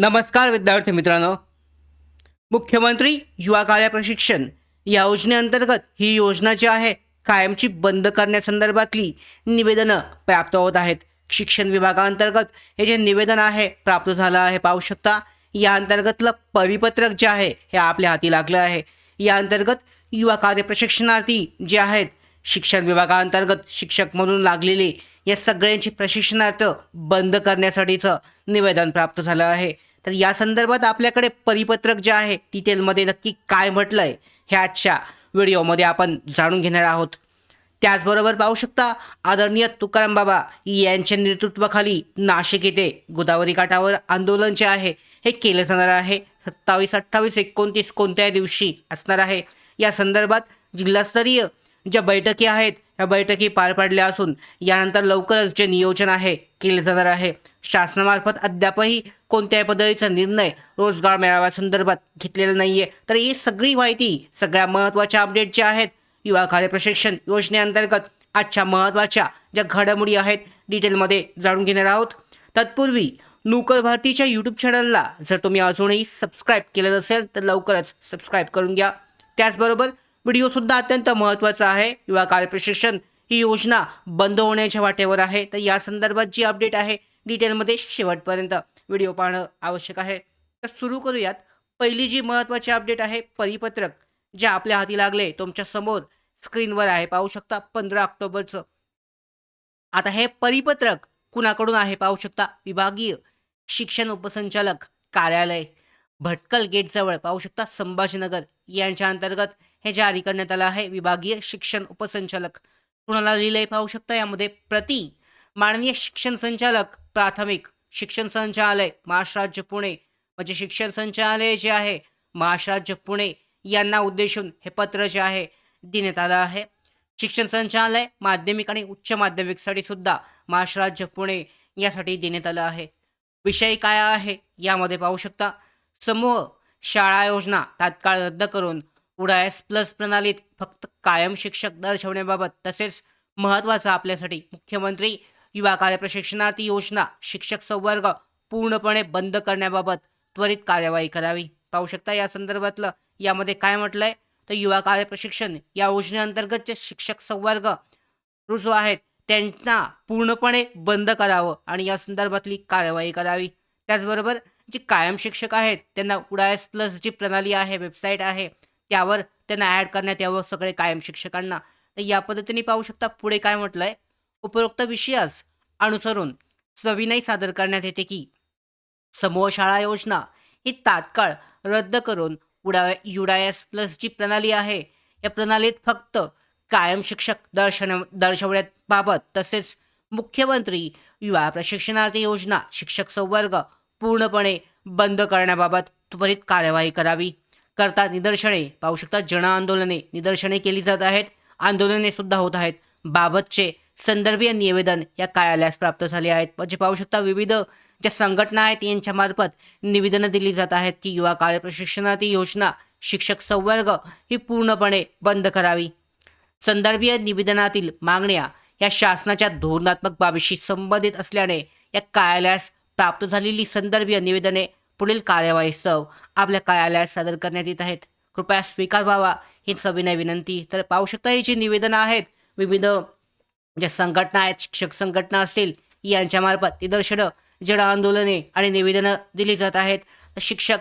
नमस्कार विद्यार्थी मित्रांनो. मुख्यमंत्री युवा कार्य प्रशिक्षण या योजनेअंतर्गत ही योजना जी आहे कायमची बंद करण्यासंदर्भातली निवेदनं प्राप्त होत आहेत. शिक्षण विभागाअंतर्गत हे जे निवेदन आहे प्राप्त झालं आहे पाहू शकता. या अंतर्गतलं परिपत्रक जे आहे हे आपल्या हाती लागलं आहे. या अंतर्गत युवा कार्य प्रशिक्षणार्थी जे आहेत शिक्षण विभागाअंतर्गत शिक्षक म्हणून लागलेले या सगळ्यांची प्रशिक्षणार्थ बंद करण्यासाठीचं निवेदन प्राप्त झालं आहे. तर या संदर्भात आपल्याकडे परिपत्रक जे आहे डिटेलमध्ये नक्की काय म्हटलं आहे हे आजच्या व्हिडिओमध्ये आपण जाणून घेणार आहोत. त्याचबरोबर पाहू शकता आदरणीय तुकाराम बाबा यांच्या नेतृत्वाखाली नाशिक येथे गोदावरी काठावर आंदोलन जे आहे हे केलं जाणार आहे. सत्तावीस अठ्ठावीस एकोणतीस कोणत्या दिवशी असणार आहे. या संदर्भात जिल्हास्तरीय ज्या बैठकी आहेत या बैठकी पार पडल्या असून यानंतर लवकरच जे नियोजन आहे केले जाणार आहे. शासनामार्फत अद्यापही कोणत्याही पद्धतीचा निर्णय रोजगार मेळाव्यासंदर्भात घेतलेला नाही आहे तर ही सगळी माहिती सगळ्या महत्त्वाच्या अपडेट ज्या आहेत. युवा कार्य प्रशिक्षण योजनेअंतर्गत आजच्या महत्त्वाच्या ज्या घडामोडी आहेत डिटेलमध्ये जाणून घेणार आहोत. तत्पूर्वी नूकर भारतीच्या यूट्यूब चॅनलला जर तुम्ही अजूनही सबस्क्राईब केलं नसेल तर लवकरच सबस्क्राईब करून घ्या. त्याचबरोबर व्हिडिओसुद्धा अत्यंत महत्त्वाचा आहे. युवा कार्य प्रशिक्षण ही योजना बंद होण्याच्या वाटेवर आहे. तर या संदर्भात जी अपडेट आहे डिटेलमध्ये शेवटपर्यंत व्हिडिओ पाहणं आवश्यक आहे. तर सुरू करूयात. पहिली जी महत्त्वाची अपडेट आहे परिपत्रक जे आपल्या हाती लागले तुमच्यासमोर स्क्रीनवर आहे. पाहू शकता पंधरा ऑक्टोबरचं. आता हे परिपत्रक कुणाकडून आहे? पाहू शकता विभागीय शिक्षण उपसंचालक कार्यालय भटकल गेटजवळ पाहू शकता संभाजीनगर यांच्या अंतर्गत हे जारी करण्यात आलं आहे. विभागीय शिक्षण उपसंचालक कुणाला लिहिलंय? पाहू शकता यामध्ये प्रति माननीय शिक्षण संचालक प्राथमिक शिक्षण संचालय महाराष्ट्र राज्य पुणे. म्हणजे शिक्षण संचालय जे आहे महाराष्ट्र राज्य पुणे यांना उद्देशून हे पत्र जे आहे देण्यात आलं आहे. शिक्षण संचालय माध्यमिक आणि उच्च माध्यमिकसाठी सुद्धा महाराष्ट्र राज्य पुणे यासाठी देण्यात आलं आहे. विषय काय आहे यामध्ये पाहू शकता. समूह शाळा योजना तात्काळ रद्द करून उडायस प्लस प्रणालीत फक्त कायम शिक्षक दर्शवण्याबाबत तसेच महत्त्वाचं आपल्यासाठी मुख्यमंत्री युवा कार्य प्रशिक्षणार्थी योजना शिक्षक संवर्ग पूर्णपणे बंद करण्याबाबत त्वरित कार्यवाही करावी. पाहू शकता या संदर्भातलं यामध्ये काय म्हटलंय? तर युवा कार्य प्रशिक्षण या योजनेअंतर्गत जे शिक्षक संवर्ग रुजू आहेत त्यांना पूर्णपणे बंद करावं आणि या संदर्भातली कार्यवाही करावी. त्याचबरोबर जे कायम शिक्षक आहेत त्यांना उडायस प्लस जी प्रणाली आहे वेबसाईट आहे त्यावर त्यांना ॲड करण्यात यावं सगळे कायम शिक्षकांना. तर या पद्धतीने पाहू शकता पुढे काय म्हटलंय? उपरोक्त विषयास अनुसरून सविनय सादर करण्यात येते की समूह शाळा योजना ही तात्काळ रद्द करून उडा युडायस प्लस जी प्रणाली आहे. या प्रणालीत फक्त कायम शिक्षक दर्शन दर्शवण्याबाबत तसेच मुख्यमंत्री युवा प्रशिक्षणार्थी योजना शिक्षक संवर्ग पूर्णपणे बंद करण्याबाबत त्वरित कार्यवाही करावी. करता निदर्शने पाहू शकता जन आंदोलने निदर्शने केली जात आहेत. आंदोलने सुद्धा होत आहेत. बाबतचे संदर्भीय निवेदन या कार्यालयास प्राप्त झाले आहेत. म्हणजे पाहू शकता विविध ज्या संघटना आहेत यांच्यामार्फत निवेदनं दिली जात आहेत की युवा कार्य योजना शिक्षक संवर्ग ही पूर्णपणे बंद करावी. संदर्भीय निवेदनातील मागण्या या शासनाच्या धोरणात्मक बाबीशी संबंधित असल्याने या कार्यालयास प्राप्त झालेली संदर्भीय निवेदने पुढील कार्यवाहीसह आपल्या कार्यालयात सादर करण्यात येत आहेत. कृपया स्वीकार व्हावा ही सविनय विनंती. तर पाहू शकता ही जी निवेदनं आहेत विविध ज्या संघटना आहेत शिक्षक संघटना असतील यांच्यामार्फत निदर्शनं जन आंदोलने आणि निवेदनं दिली जात आहेत. तर शिक्षक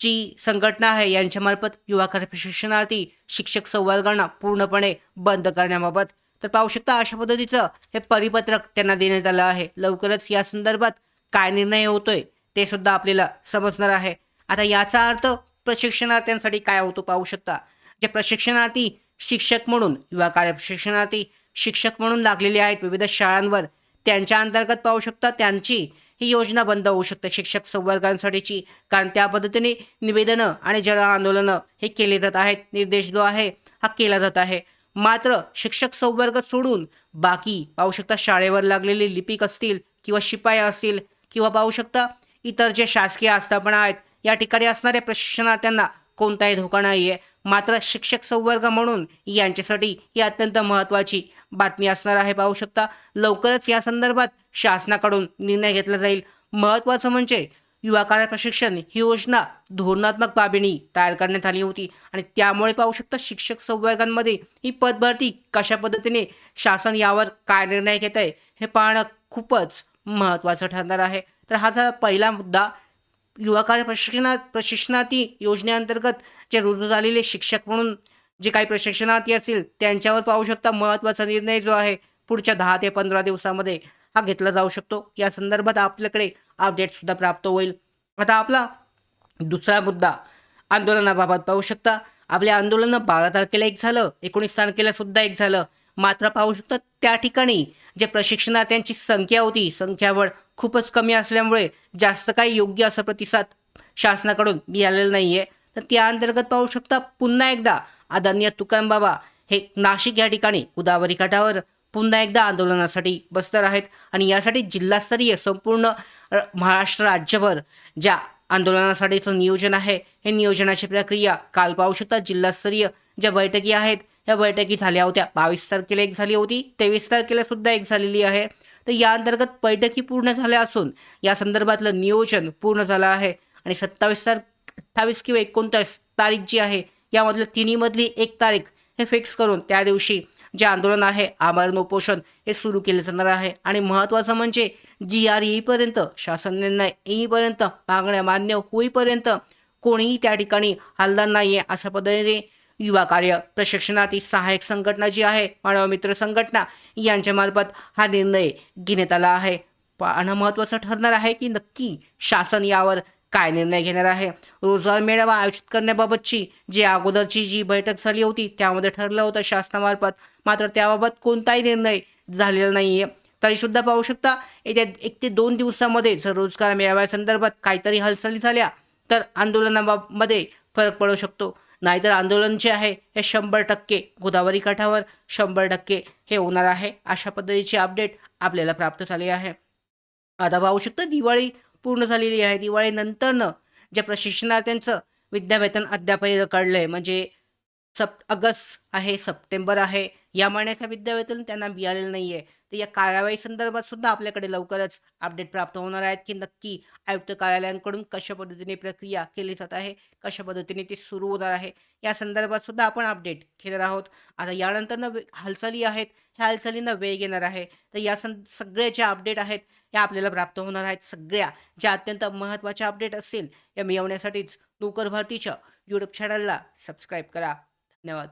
जी संघटना आहे यांच्यामार्फत युवा प्रशिक्षणार्थी शिक्षक संवर्गांना पूर्णपणे बंद करण्याबाबत. तर पाहू शकता अशा पद्धतीचं हे परिपत्रक त्यांना देण्यात आलं आहे. लवकरच या संदर्भात काय निर्णय होतोय ते सुद्धा आपल्याला समजणार आहे. आता याचा अर्थ प्रशिक्षणार्थ्यांसाठी काय होतो पाहू शकता. जे प्रशिक्षणार्थी शिक्षक म्हणून युवा कार्य प्रशिक्षणार्थी शिक्षक म्हणून लागलेले आहेत. विविध शाळांवर त्यांच्या अंतर्गत पाहू शकता त्यांची ही योजना बंद होऊ शकते. शिक्षक संवर्गांसाठीची कारण त्या पद्धतीने निवेदनं आणि जन आंदोलनं हे केले जात आहेत. निर्देश जो आहे हा केला जात आहे. मात्र शिक्षक संवर्ग सोडून बाकी पाहू शकता शाळेवर लागलेले लिपिक असतील किंवा शिपाई असतील किंवा पाहू शकता इतर जे शासकीय आस्थापना आहेत या ठिकाणी असणाऱ्या प्रशिक्षणार्थ्यांना कोणताही धोका नाही आहे मात्र शिक्षक संवर्ग म्हणून यांच्यासाठी ही अत्यंत महत्त्वाची बातमी असणार आहे पाहू शकता. लवकरच या संदर्भात शासनाकडून निर्णय घेतला जाईल. महत्त्वाचं म्हणजे युवा कार्य प्रशिक्षण ही योजना धोरणात्मक बाबींनी तयार करण्यात आली होती. आणि त्यामुळे पाहू शकता शिक्षक संवर्गांमध्ये ही पदभरती कशा पद्धतीने शासन यावर काय निर्णय घेत आहे हे पाहणं खूपच महत्त्वाचं ठरणार आहे. तर हा झाला पहिला मुद्दा. युवा कार्य प्रशिक्षणात प्रशिक्षणार्थी योजनेअंतर्गत जे रुजू झालेले शिक्षक म्हणून जे काही प्रशिक्षणार्थी असतील त्यांच्यावर पाहू शकता महत्त्वाचा निर्णय जो आहे पुढच्या दहा ते पंधरा दिवसामध्ये हा घेतला जाऊ शकतो. या संदर्भात आपल्याकडे अपडेटसुद्धा प्राप्त होईल. आता आपला दुसरा मुद्दा आंदोलनाबाबत पाहू शकता. आपल्या आंदोलनं बारा तारखेला एक झालं एकोणीस तारखेला सुद्धा एक झालं. मात्र पाहू शकता त्या ठिकाणी जे प्रशिक्षणार्थ्यांची संख्या होती संख्यावर खूपच कमी असल्यामुळे जास्त काही योग्य असा प्रतिसाद शासनाकडून मिळालेला नाही आहे तर त्या अंतर्गत पाहू शकता पुन्हा एकदा आदरणीय तुकाराम बाबा हे नाशिक या ठिकाणी गोदावरी काठावर पुन्हा एकदा आंदोलनासाठी बसणार आहेत आणि यासाठी जिल्हास्तरीय संपूर्ण महाराष्ट्र राज्यभर ज्या आंदोलनासाठीचं नियोजन आहे हे नियोजनाची प्रक्रिया काल पाहू शकता. जिल्हास्तरीय ज्या बैठकी आहेत या बैठकी झाल्या होत्या. बावीस तारखेला एक झाली होती. तेवीस तारखेला सुद्धा एक झालेली आहे. तर या अंतर्गत बैठकी पूर्ण झाल्या असून या संदर्भातलं नियोजन पूर्ण झालं आहे. आणि सत्तावीस तार अठ्ठावीस किंवा एकोणतीस तारीख जी आहे यामधलं तिन्हीमधली एक तारीख हे फिक्स करून त्या दिवशी जे आंदोलन आहे आमरण उपोषण हे सुरू केले जाणार आहे. आणि महत्त्वाचं म्हणजे जी आर येईपर्यंत शासन निर्णय येईपर्यंत मागण्या मान्य होईपर्यंत कोणीही त्या ठिकाणी हलणार नाही आहे अशा पद्धतीने युवा कार्य प्रशिक्षणार्थी सहाय्यक संघटना जी आहे मानव मित्र संघटना यांच्यामार्फत हा निर्णय घेण्यात आला आहे. पाहणं महत्त्वाचं ठरणार आहे की नक्की शासन यावर काय निर्णय घेणार आहे? रोजगार मेळावा आयोजित करण्याबाबतची जी अगोदरची जी बैठक झाली होती त्यामध्ये ठरलं होतं शासनामार्फत. मात्र त्याबाबत कोणताही निर्णय झालेला नाही आहे तरीसुद्धा पाहू शकता येत्या एक ते दोन दिवसामध्ये जर रोजगार मेळाव्यासंदर्भात काहीतरी हालचाली झाल्या तर आंदोलनामध्ये फरक पडू शकतो. नाहीतर आंदोलन जे आहे हे शंभर टक्के गोदावरी काठावर शंभर टक्के हे होणार आहे. अशा पद्धतीचे अपडेट आपल्याला प्राप्त झाले आहे. आता पाहू शकता दिवाळी पूर्ण झालेली आहे. दिवाळीनंतरनं ज्या प्रशिक्षणार्थ्यांचं विद्यावेतन अद्यापही आहे म्हणजे सप ऑगस्ट आहे सप्टेंबर आहे या महिन्याचं विद्यावेतन त्यांना मिळालेलं नाही आहे तर या कारवाई संदर्भात सुद्धा आपल्याकडे लवकरच अपडेट प्राप्त होणार आहेत की नक्की आयुक्त कार्यालयांकडून कशा पद्धतीने प्रक्रिया केली जात आहे कशा पद्धतीने ती सुरू होणार आहे या संदर्भात सुद्धा आपण अपडेट घेणार आहोत. आता यानंतरनं वे- हालचाली आहेत. ह्या हालचालींना वेग येणार आहे. तर या सं सगळे ज्या अपडेट आहेत या आपल्याला प्राप्त होणार आहेत सगळ्या. ज्या अत्यंत महत्त्वाच्या अपडेट असतील या मिळवण्यासाठीच नोकर भरतीच्या यूट्यूब चॅनलला सबस्क्राईब करा. धन्यवाद.